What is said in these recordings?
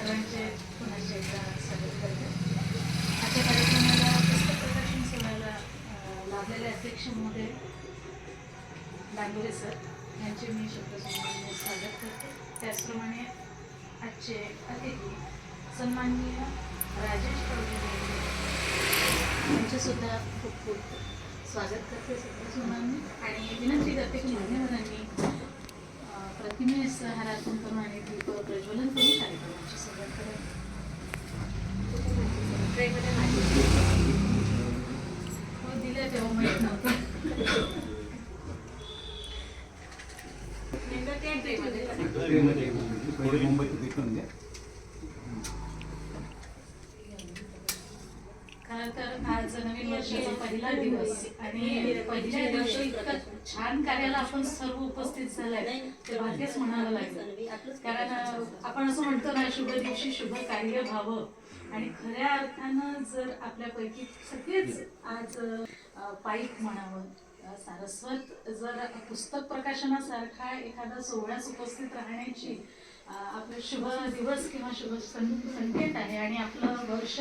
सर्वांचे पुन्हा एकदा स्वागत करते. आजच्या कार्यक्रमाला पुस्तक प्रकाशन सोहळ्याला अं, लाभलेले अध्यक्ष महोदय डांगोरे सर यांचे मी शब्दसंबंधी स्वागत करते. त्याचप्रमाणे आजचे अतिथी सन्माननीय राजेश चौधरी यांचेसुद्धा खूप खूप स्वागत करते. सुनांनी आणि विनंती करते की मान्यवरांनी प्रतिमेस हार अर्पण करून आणि दीप प्रज्वलन करून कार्यक्रमाची सुरुवात करा हो दिलं तेव्हा माहीत नव्हतं. ट्रेमध्ये मुंबईत भेटून द्या खरं तर आज नवीन वर्षाचा पहिला दिवस. आणि पहिल्या दिवशी इतकं छान कार्याला आपण सर्व उपस्थित झालाय. ते भाग्यच म्हणावं लागेल. कारण आपण असं म्हणतो ना शुभ दिवशी शुभ कार्य व्हावं. आणि खऱ्या अर्थानं जर आपल्यापैकी सगळेच आज पाईक म्हणावं सारस्वत जर पुस्तक प्रकाशनासारखा एखादा सोहळ्यास उपस्थित राहण्याची आपलं शुभ दिवस किंवा शुभ संकेत आहे आणि आपलं वर्ष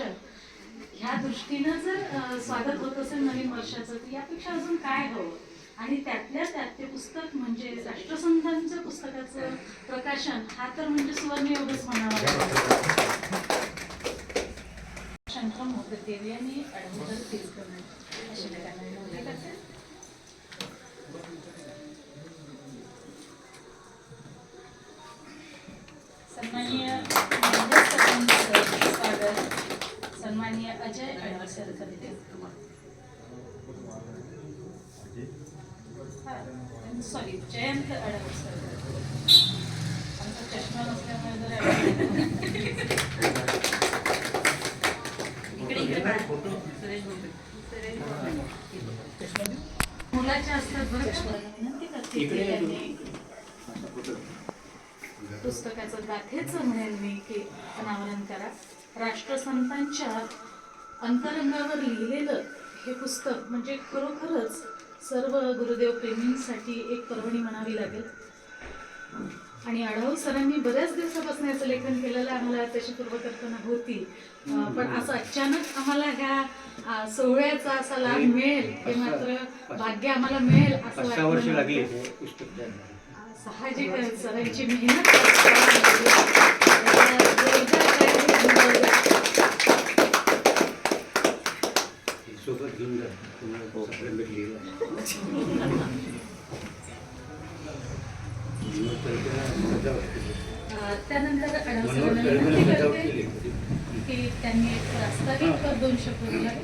ह्या दृष्टीनं जर स्वागत होत असेल नवीन वर्षाचं तर यापेक्षा अजून काय हवं? आणि त्यातल्या त्यात ते पुस्तक म्हणजे राष्ट्रसंघांचं पुस्तकाचं प्रकाशन हा तर म्हणजे सुवर्णयोगच म्हणावा सॉरी जयंत आमचा चष्मा नसल्यामुळे जर इकडे इकडे मुलाच्या असतात बरं? विनंती करते पुस्तकाचं गाथेचं म्हणेन मी की अनावरण करा. राष्ट्रसंतांच्या अंतरंगावर लिहिलेलं हे पुस्तक म्हणजे खरोखरच सर्व गुरुदेव प्रेमींसाठी एक पर्वणी म्हणावी लागेल. आणि आढाव सरांनी बऱ्याच दिवसापासून याचं लेखन केलेलं आम्हाला त्याची पूर्वकल्पना होती. पण असं अचानक आम्हाला ह्या सोहळ्याचा असा लाभ मिळेल हे मात्र भाग्य आम्हाला मिळेल असं लागली. हे. साहजिक सरांची मेहनत त्यानंतर. की त्यांनी एक प्रास्ताविक दोन शब्द बोलावे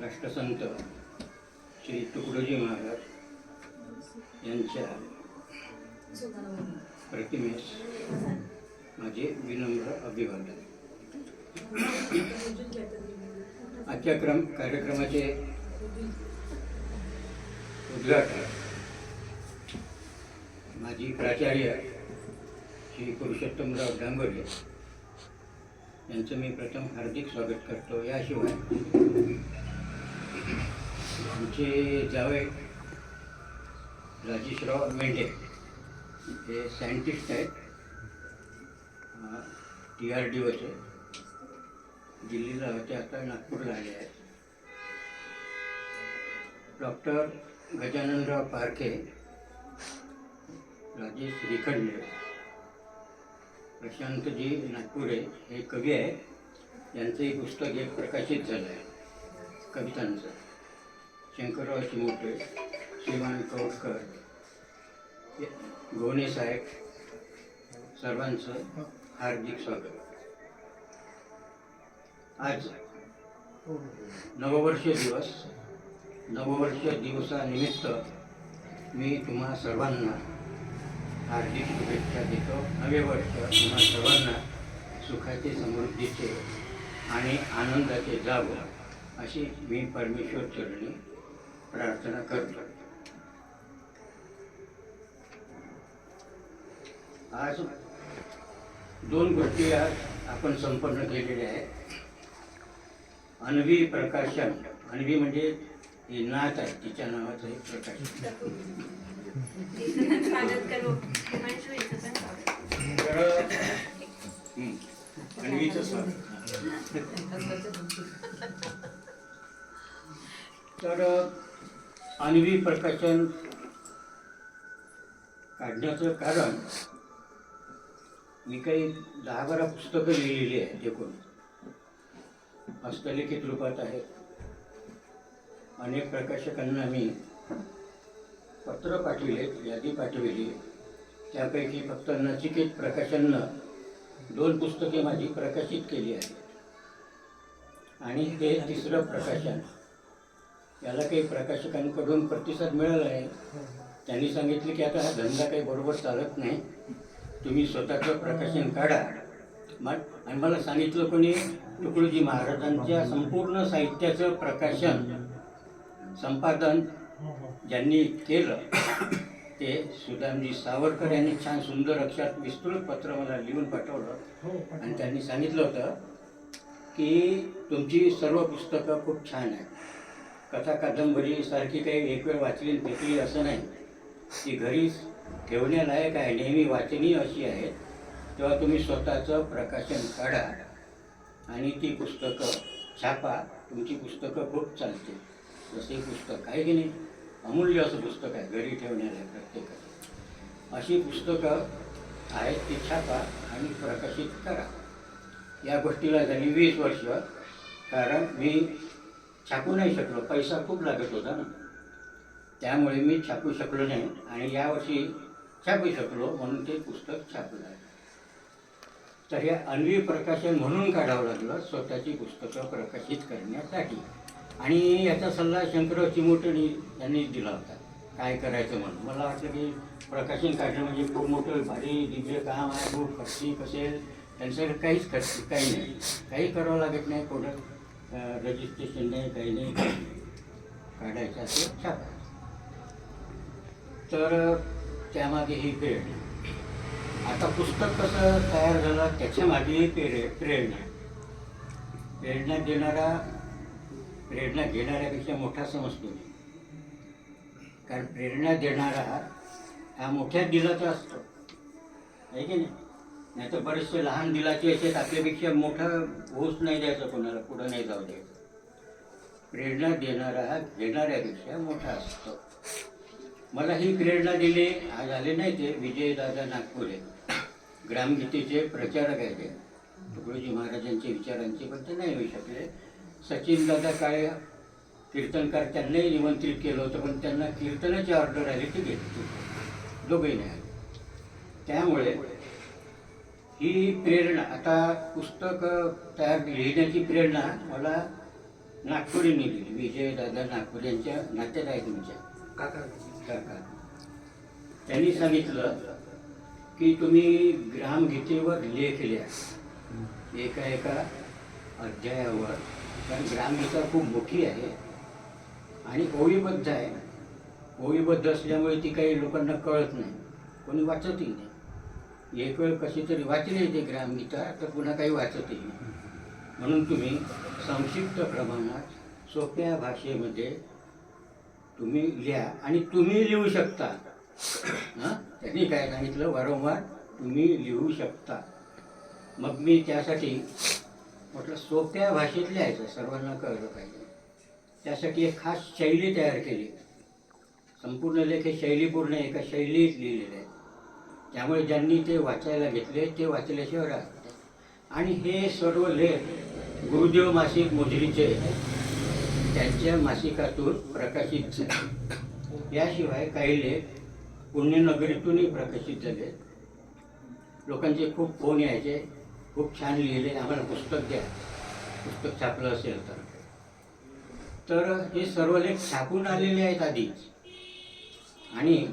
राष्ट्रसंत श्री तुकडोजी महाराज यांच्या प्रतिमेस माझे विनम्र अभिवादन. आजच्या क्रम कार्यक्रमाचे उद्घाटन. माझी प्राचार्य श्री पुरुषोत्तमराव डांगोरे यांचं मी प्रथम हार्दिक स्वागत करतो. याशिवाय आमचे जावे राजेशराव मेंढे हे सायंटिस्ट आहेत. टी आर डी ओचे दिल्लीला होते आता नागपूरला आले आहेत. डॉक्टर गजाननराव पारखे राजेश श्रीखंड प्रशांतजी नागपुरे हे कवी आहेत. यांचंही एक पुस्तक एक प्रकाशित झालं आहे कवितांचं. शंकरराव चिमोटे श्रीमान कौटकर गोने साहेब सर्वांचं हार्दिक स्वागत. आज नववर्ष दिवस नववर्ष दिवसानिमित्त मी तुम्हा सर्वांना हार्दिक शुभेच्छा देतो. नवे वर्ष तुम्हा सर्वांना सुखाचे समृद्धीचे आणि आनंदाचे जावं अशी मी परमेश्वर चरणी प्रार्थना करतो. आज दोन गोष्टी आज आपण संपन्न केलेल्या आहेत. अन्वी प्रकाशन अन्वी म्हणजे ही नाच आहे तिच्या नावाचं एक प्रकाशन स्वागत तर हं, अन्वीचं स्वागत. तर अन्वी प्रकाशन काढण्याचं कारण मी काही दहा बारा पुस्तकं लिहिलेली आहेत एकूण. हस्तलिखित रूपात आहेत. अनेक प्रकाशकांना मी पत्र पाठविले यादी पाठविली. त्यापैकी फक्त नचिकेत प्रकाशननं दोन पुस्तके माझी प्रकाशित केली आहेत. आणि ते तिसरं प्रकाशन. याला काही प्रकाशकांकडून प्रतिसाद मिळाला आहे. त्यांनी सांगितले की आता हा धंदा काही बरोबर चालत नाही. तुम्ही स्वतःचं प्रकाशन काढा. मग आणि मला सांगितलं कोणी तुकडोजी महाराजांच्या संपूर्ण साहित्याचं प्रकाशन संपादन ज्यांनी केलं ते सुदामजी सावरकर यांनी छान सुंदर अक्षरात विस्तृत पत्र मला लिहून पाठवलं. आणि त्यांनी सांगितलं होतं की तुमची सर्व पुस्तकं खूप छान आहेत. कथा कादंबरी सारखी काही एक वेळ वाचली फेकली असं नाही. ती घरी ठेवण्यालायक आहे नेहमी वाचनीय अशी आहेत. तेव्हा तुम्ही स्वतःचं प्रकाशन काढा आणि ती पुस्तकं छापा. तुमची पुस्तकं खूप चालतील जसे पुस्तक आहे की नाही? अमूल्य असं पुस्तक आहे घरी ठेवण्याला प्रत्येकाचं. अशी पुस्तकं आहेत ती छापा आणि प्रकाशित करा. या गोष्टीला झाली वीस वर्ष. कारण मी छापू नाही शकलो पैसा खूप लागत होता ना. त्यामुळे मी छापू शकलो नाही आणि यावर्षी छापू शकलो म्हणून ते पुस्तक छापलं आहे. तर हे अन्वी प्रकाशन म्हणून काढावं लागलं स्वतःची पुस्तकं प्रकाशित करण्यासाठी. आणि याचा सल्ला शंकरराव चिमोटणी यांनी दिला होता. काय करायचं म्हणून? मला वाटलं की प्रकाशन काढणं म्हणजे खूप मोठं भारी दिव्य काम आहे खूप खर्चिक असेल. त्यांचं काहीच खर्च काही नाही. काही करावं लागत नाही कोणतं रजिस्ट्रेशन नाही काही नाही काही नाही. काढायचं असेल छापा. तर त्यामागे ही प्रेरणा. आता पुस्तक कसं तयार झालं त्याच्यामागे प्रेरे प्रेरणा. प्रेरणा देणारा प्रेरणा घेणाऱ्यापेक्षा मोठा समजतो मी कारण प्रेरणा देणारा हा मोठ्या दिलाचा असतो. आहे की नाही? नाही तर बरेचसे लहान दिलाचे असे आपल्यापेक्षा मोठा होऊच नाही द्यायचं कोणाला पुढं नाही जाऊ द्यायचं. प्रेरणा देणारा हा घेणाऱ्यापेक्षा मोठा असतो. मला ही प्रेरणा दिले. आज नाही ते. विजयदादा नागपुरे. ग्रामगीतेचे प्रचारक आहेत ते. तुकडोजी महाराजांचे विचारांचे पण ते नाही होऊ शकले. सचिनदादा काळे कीर्तनकार त्यांनाही निमंत्रित केलं होतं पण त्यांना कीर्तनाची ऑर्डर आली ती घेतली दोघंही नाही आले. त्यामुळे ही प्रेरणा आता पुस्तक तयार लिहिण्याची प्रेरणा मला नागपुरीने दिली. विजयदादा नागपूर यांच्या नात्यात आहे तुमच्या काका. सरकार त्यांनी सांगितलं की तुम्ही ग्रामगीतेवर लेख लिहा. एका एका अध्यायावर. कारण ग्रामगीता खूप मोठी आहे. आणि ओळीबद्ध आहे. ओळीबद्ध असल्यामुळे ती काही लोकांना कळत नाही. कोणी वाचतही नाही. एक वेळ कशी तरी वाचली ते ग्रामगीता तर पुन्हा काही वाचतही नाही. म्हणून तुम्ही संक्षिप्त प्रमाणात सोप्या भाषेमध्ये तुम्ही लिहा आणि तुम्ही लिहू शकता. हां? त्यांनी काय सांगितलं? वारंवार तुम्ही लिहू शकता. मग मी त्यासाठी म्हटलं सोप्या भाषेत लिहायचं सर्वांना कळलं पाहिजे. त्यासाठी एक खास शैली तयार केली. संपूर्ण लेख हे शैलीपूर्ण एका शैलीत लिहिलेले आहे त्यामुळे ज्यांनी ते वाचायला घेतले ते वाचल्याशिवाय राहतात आणि हे सर्व लेख गुरुदेव मासिक मुजरीचे त्यांच्या मासिकातून प्रकाशित झाले. याशिवाय काही लेख पुण्यनगरीतूनही प्रकाशित झाले. लोकांचे खूप फोन यायचे खूप छान लिहिले आम्हाला पुस्तक द्या. पुस्तक छापलं असेल तर. तर हे सर्व लेख छापून आलेले आहेत आधीच. आणि